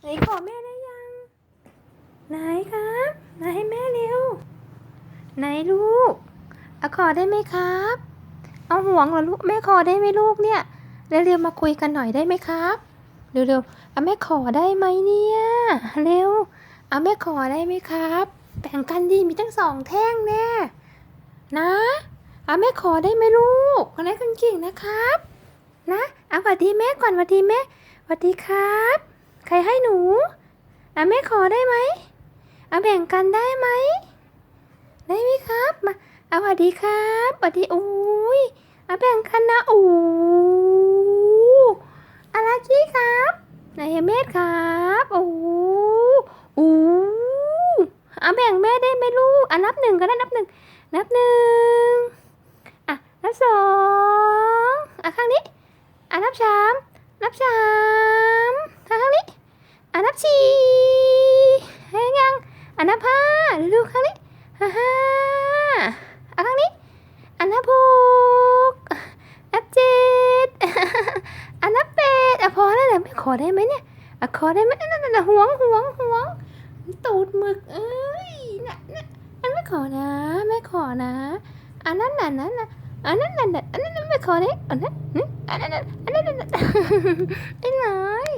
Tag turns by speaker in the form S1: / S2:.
S1: ไหนขอแม่ได้ยัง ไหนครับไหนให้แม่เร็ว ไหนลูกอะขอได้ไหมครับ เอาห่วงเหรอลูกแม่ขอได้ไหมลูกเนี่ยเร็วๆมาคุยกันหน่อยได้ไหมครับเร็วๆเอาแม่ขอได้ไหมเนี่ยเร็วเอาแม่ขอได้ไหมครับแบ่งกันดีมีตั้งสองแท่งแน่นะเอาแม่ขอได้ไหมลูกคนไหนคนเก่งนะครับ นะเอาสวัสดีแม่ก่อนสวัสดีแม่สวัสดีครับ ใครให้หนูเอาแม่ขอได้ไหมเอาแบ่งกันได้ไหมได้ไหมครับมาเอาสวัสดีครับสวัสดีอุ้ยเอาแบ่งกันนะอู้อะไรกี้ครับนายเมธครับโอ้อู้เอาแบ่งแม่ได้ไหมลูกอะนับหนึ่งก็ได้นับหนึ่งนับหนึ่งอะนับสองอะข้างนี้อะนับสามนับสามข้างนี้อะนับสี่ให้ยัง อะนับห้าดูข้างนี้ฮ่าฮ่าอะข้างนี้อะนับหกนับเจ็ดอะนับแปดอะพอแล้วเดี๋ยวไม่ขอได้ไหมเนี่ยอะขอได้ไหมนั่นนั่นห่วงห่วงห่วงตูดหมึกเอ้ยน่ะน่ะอันไม่ขอนะ ไม่ขอนะอันนั้นน่ะนั้นน่ะอันนั้นน่ะอันนั้นไม่ขอเลยอันนั้นอันนั้นอันนั้นอันนั้นไอ้น้อย